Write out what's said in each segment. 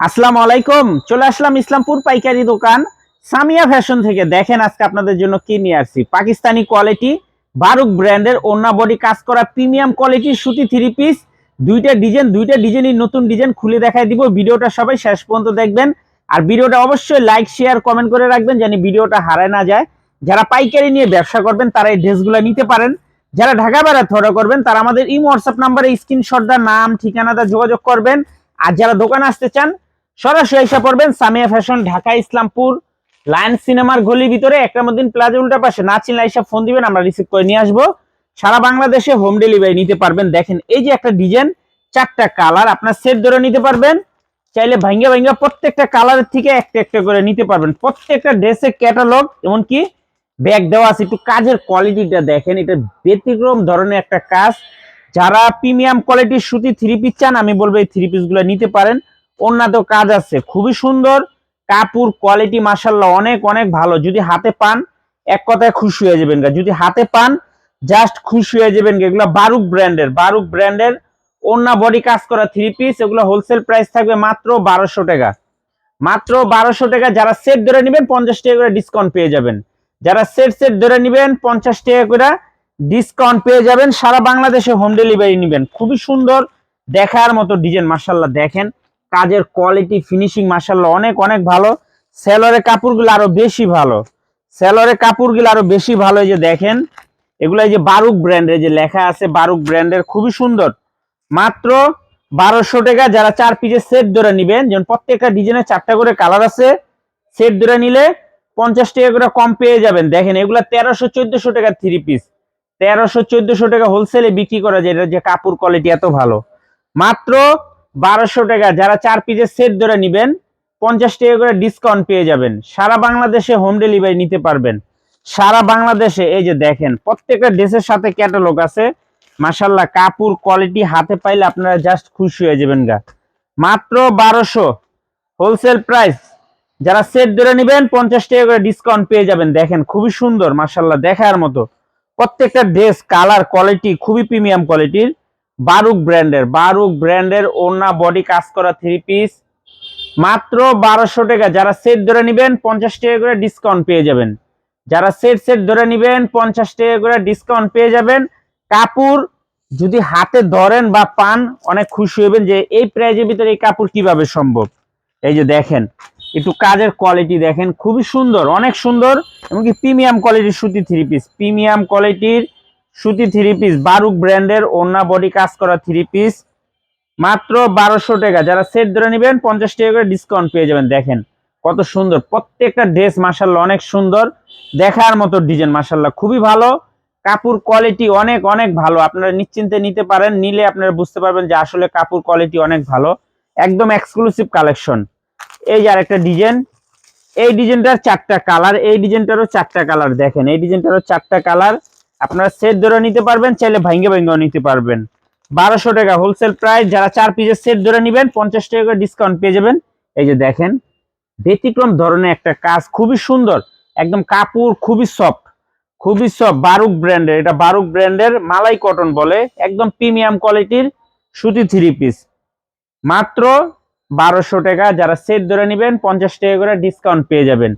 আসসালামু আলাইকুম, চলে আসলাম ইসলামপুর পাইকারি দোকান। সামিয়া ফ্যাশন থেকে দেখেন আজকে আপনাদের জন্য কি নিয়ে আসছি। পাকিস্তানি কোয়ালিটি, বারুক ব্র্যান্ডের ওন্না বডি কাজ করা প্রিমিয়াম কোয়ালিটির সুতি থ্রি পিস। দুইটা ডিজাইন, দুইটা ডিজাইনই নতুন ডিজাইন খুলে দেখাই দিব। ভিডিওটা সবাই শেষ পর্যন্ত দেখবেন। আর ভিডিওটা অবশ্যই লাইক, শেয়ার, কমেন্ট করে রাখবেন যেন ভিডিওটা হারায় না যায়। যারা পাইকারি নিয়ে ব্যবসা করবেন, তারা এই ড্রেসগুলো নিতে পারেন। যারা ঢাকা বেড়াতে অর্ডার করবেন, তারা আমাদের ইম হোয়াটসঅ্যাপ নাম্বারে স্ক্রিনশট দা নাম, ঠিকানাটা যোগাযোগ করবেন। আর যারা দোকানে আসতে চান সরাসরি এসে পড়বেন সামিয়া ফ্যাশন, ঢাকা, ইসলামপুর লায়ন সিনেমার গলির ভিতরে একরামুদ্দিন প্লাজা উল্টা পাশে। না চিনলে এসে ফোন দিবেন, আমরা রিসিভ করে নিয়ে আসব। সারা বাংলাদেশে হোম ডেলিভারি নিতে পারবেন। দেখেন, এই যে একটা ডিজাইন চারটা কালার আপনার সেট ধরে নিতে পারবেন। চাইলে ভাঙ্গা ভাঙ্গা প্রত্যেকটা কালারের থেকে একটা একটা করে নিতে পারবেন। প্রত্যেকটা ড্রেসের ক্যাটালগ এমনকি ব্যাগ দেওয়া আছে। একটু কাজের কোয়ালিটিটা দেখেন, এটা ব্যতিক্রম ধরনের একটা কাজ। যারা প্রিমিয়াম কোয়ালিটির সুতি থ্রি পিস চান, আমি বলব এই থ্রি পিসগুলো নিতে পারেন। অন্যান্য কাজ আছে। খুবই সুন্দর। কাপড় কোয়ালিটি মাসাল্লাহ অনেক অনেক ভালো। যদি হাতে পান, এক কথায় খুশি হয়ে যাবেন যদি হাতে পান জাস্ট খুশি হয়ে যাবেন। এগুলো বারুক ব্র্যান্ডের বারুক ব্র্যান্ডের অন্য বডি কাজ করা থ্রি পিস এগুলো হোলসেল প্রাইস থাকবে মাত্র বারোশো টাকা। মাত্র বারোশো টাকা যারা সেট ধরে নেবেন, পঞ্চাশ টাকা করে ডিসকাউন্ট পেয়ে যাবেন। যারা সেট সেট ধরে নেবেন, পঞ্চাশ টাকা করে ডিসকাউন্ট পেয়ে যাবেন। সারা বাংলাদেশে হোম ডেলিভারি নেবেন। খুবই সুন্দর, দেখার মতো ডিজাইন মার্শাল্লাহ দেখেন। কাজের কোয়ালিটি ফিনিশিং মার্শাল্লাহ অনেক অনেক ভালো। সেলরের কাপড়গুলো আরও বেশি ভালো। সেলরের কাপড়গুলো আরও বেশি ভালো এই যে দেখেন। এগুলো এই যে বারুক ব্র্যান্ডের যে লেখা আছে বারুক ব্র্যান্ডের খুবই সুন্দর। মাত্র বারোশো টাকা যারা চার পিসের সেট ধরে নিবেন, যেমন প্রত্যেকটা ডিজাইনের চারটা করে কালার আছে সেট ধরে নিলে পঞ্চাশ টাকা করে কম পেয়ে যাবেন। দেখেন, এগুলা তেরোশো, চোদ্দশো টাকা থ্রি পিস তেরোশো, চোদ্দশো টাকা হোলসেলে বিক্রি করা যায় এটা যে কাপড় কোয়ালিটি এত ভালো। মাত্র বারোশো টাকা। যারা চার পিসের সেট ধরে নিবেন, পঞ্চাশ টাকা করে ডিসকাউন্ট পেয়ে যাবেন। সারা বাংলাদেশে হোম ডেলিভারি নিতে পারবেন। সারা বাংলাদেশে, এই যে দেখেন, প্রত্যেকটা ড্রেসের সাথে ক্যাটালগ আছে। মাসাল্লাহ কাপড় কোয়ালিটি হাতে পাইলে আপনারা জাস্ট খুশি হয়ে যাবেন গা। মাত্র বারোশো। হোলসেল প্রাইস যারা সেট ধরে নেবেন, পঞ্চাশ টাকা করে ডিসকাউন্ট পেয়ে যাবেন। দেখেন, খুবই সুন্দর মাসাল্লাহ দেখার মতো। প্রত্যেকটা ড্রেস কালার কোয়ালিটি খুবই প্রিমিয়াম কোয়ালিটির বারুক ব্র্যান্ডের বারুক ব্র্যান্ডের ওনা বডি কাজ করা থ্রি পিস মাত্র বারোশো টাকা, যারা সেট ধরে নেবেন পঞ্চাশ টাকা করে ডিসকাউন্ট পেয়ে যাবেন। যারা সেট সেট ধরে নেবেন পঞ্চাশ টাকা করে ডিসকাউন্ট পেয়ে যাবেন। কাপড় যদি হাতে ধরেন বা পান, অনেক খুশি হবেন যে এই প্রাইজের ভিতরে এই কাপড় কীভাবে সম্ভব? এই যে দেখেন, একটু কাজের কোয়ালিটি দেখেন, খুবই সুন্দর, অনেক সুন্দর, এমনকি প্রিমিয়াম কোয়ালিটির সুতি থ্রি পিস প্রিমিয়াম কোয়ালিটির সুতি থ্রি পিস বারুক ব্র্যান্ডের ওনা বডি কাজ করা থ্রি পিস মাত্র বারোশো টাকা। যারা সেট ধরে নেবেন, পঞ্চাশ টাকা করে ডিসকাউন্ট পেয়ে যাবেন। দেখেন কত সুন্দর। প্রত্যেকটা ড্রেস মাসাল্লাহ অনেক সুন্দর। দেখার মতো ডিজাইন মাসাল্লাহ খুবই ভালো। কাপড় কোয়ালিটি অনেক অনেক ভালো। আপনারা নিশ্চিন্তে নিতে পারেন। নিলে আপনারা বুঝতে পারবেন যে আসলে কাপড় কোয়ালিটি অনেক ভালো। একদম এক্সক্লুসিভ কালেকশন এই যে আরেকটা ডিজাইন এই ডিজাইনটার চারটা কালার এই ডিজাইনটারও চারটা কালার দেখেন, এই ডিজাইনটারও চারটা কালার আপনারা সেট ধরে নিতে পারবেন, চাইলে ভাঙ্গে ভাঙ্গেও নিতে পারবেন। বারোশো টাকা হোলসেল প্রাইস যারা চার পিসের সেট ধরে নেবেন, পঞ্চাশ টাকা ডিসকাউন্ট পেয়ে যাবেন। এই যে দেখেন, ব্যতিক্রম ধরনের একটা কাজ, খুবই সুন্দর, একদম কাপড়, খুবই সফট খুবই সফট বারুক ব্র্যান্ডের এটা বারুক ব্র্যান্ডের মালাই কটন বলে, একদম প্রিমিয়াম কোয়ালিটির সুতি থ্রি পিস মাত্র বারোশো টাকা, যারা সেট ধরে নেবেন, পঞ্চাশ টাকা করে ডিসকাউন্ট পেয়ে যাবেন।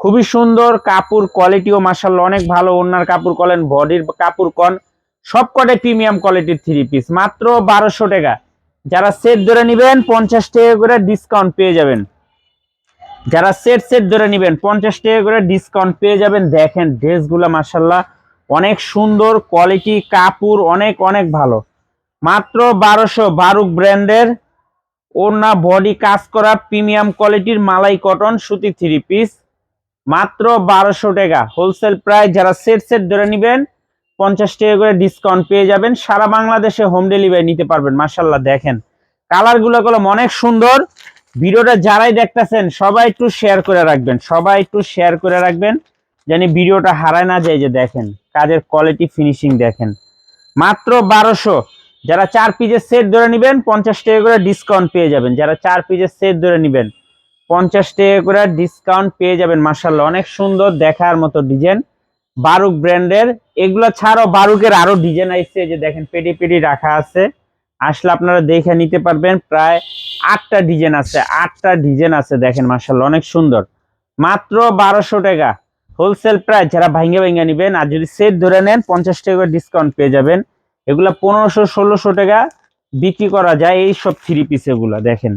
খুবই সুন্দর কাপড় কোয়ালিটিও মাসাল্লাহ অনেক ভালো ওনার কাপড় কলেন, বডির কাপড় কন সব কটাই প্রিমিয়াম কোয়ালিটির থ্রি পিস মাত্র বারোশো টাকা। যারা সেট ধরে নেবেন, পঞ্চাশ টাকা করে ডিসকাউন্ট পেয়ে যাবেন। যারা সেট সেট ধরে নেবেন, পঞ্চাশ টাকা করে ডিসকাউন্ট পেয়ে যাবেন। দেখেন ড্রেসগুলো মাসাল্লাহ অনেক সুন্দর কোয়ালিটি কাপড়, অনেক অনেক ভালো। মাত্র বারোশো বারুক ব্র্যান্ডের ওনা বডি কাজ করা প্রিমিয়াম কোয়ালিটির মালাই কটন সুতি থ্রি পিস মাত্র বারোশো টাকা। হোলসেল প্রাইস যারা সেট সেট ধরে নেবেন, পঞ্চাশ টাকা করে ডিসকাউন্ট পেয়ে যাবেন। সারা বাংলাদেশে হোম ডেলিভারি নিতে পারবেন মার্শাল্লাহ দেখেন। কালারগুলো কলম অনেক সুন্দর। ভিডিওটা যারাই দেখতেছেন, সবাই একটু শেয়ার করে রাখবেন, সবাই একটু শেয়ার করে রাখবেন জানি ভিডিওটা হারায় না যায়। যে দেখেন, কাজের কোয়ালিটি ফিনিশিং দেখেন। মাত্র বারোশো। যারা চার পিসের সেট ধরে নেবেন, পঞ্চাশ টাকা করে ডিসকাউন্ট পেয়ে যাবেন। যারা চার পিসের সেট ধরে নেবেন পঞ্চাশ টাকা করে ডিসকাউন্ট পেয়ে যাবেন মার্শাল্লাহ অনেক সুন্দর দেখার মতো ডিজাইন বারুক ব্র্যান্ডের এগুলো ছাড়াও বারুকের আরও ডিজাইন আসছে যে দেখেন, পেটি পেটি রাখা আছে। আসলে আপনারা দেখে নিতে পারবেন, প্রায় আটটা ডিজাইন আছে, আটটা ডিজাইন আছে, দেখেন মার্শাল্লাহ অনেক সুন্দর। মাত্র বারোশো টাকা। হোলসেল প্রাইস যারা ভাঙ্গে ভাঙ্গে নেবেন, আর যদি সেট ধরে নেন, পঞ্চাশ টাকা ডিসকাউন্ট পেয়ে যাবেন। এগুলা পনেরোশো, ষোলোশো টাকা বিক্রি করা যায়, এই সব থ্রি পিস এগুলা, দেখেন।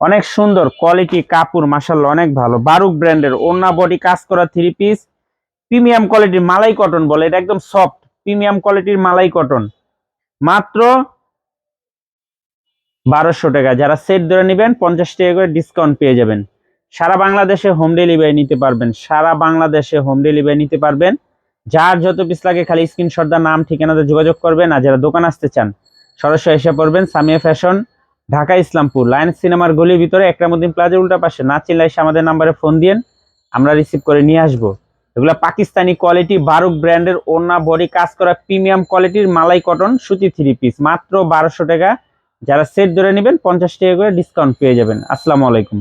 অনেক সুন্দর কোয়ালিটি কাপড় মাসাল্লাহ অনেক ভালো। বারুক ব্র্যান্ডের ওন্না বডি কাজ করা থ্রি পিস প্রিমিয়াম কোয়ালিটির মালাই কটন বলে, এটা একদম সফট প্রিমিয়াম কোয়ালিটির মালাই কটন মাত্র বারোশো টাকা। যারা সেট ধরে নেবেন, পঞ্চাশ টাকা করে ডিসকাউন্ট পেয়ে যাবেন। সারা বাংলাদেশে হোম ডেলিভারি নিতে পারবেন। সারা বাংলাদেশে হোম ডেলিভারি নিতে পারবেন। যার যত পিস লাগে খালি স্ক্রিনশট দা নাম, ঠিকানাতে যোগাযোগ করবেন। আর যারা দোকান আসতে চান, সরাসরি এসে পড়বেন সামিয়া ফ্যাশন ঢাকা ইসলামপুর লায়ন সিনেমার গলির ভিতরে একরামুদ্দিন প্লাজার উল্টা পাশে। না চিনলে আমাদের নাম্বারে ফোন দিয়েন, আমরা রিসিভ করে নিয়ে আসব। এগুলো পাকিস্তানি কোয়ালিটি বারুক ব্র্যান্ডের ওনা বডি কাজ করা প্রিমিয়াম কোয়ালিটির মালাই কটন সুতি থ্রি পিস মাত্র বারোশো টাকা। যারা সেট ধরে নেবেন, পঞ্চাশ টাকা করে ডিসকাউন্ট পেয়ে যাবেন। আসসালামু আলাইকুম।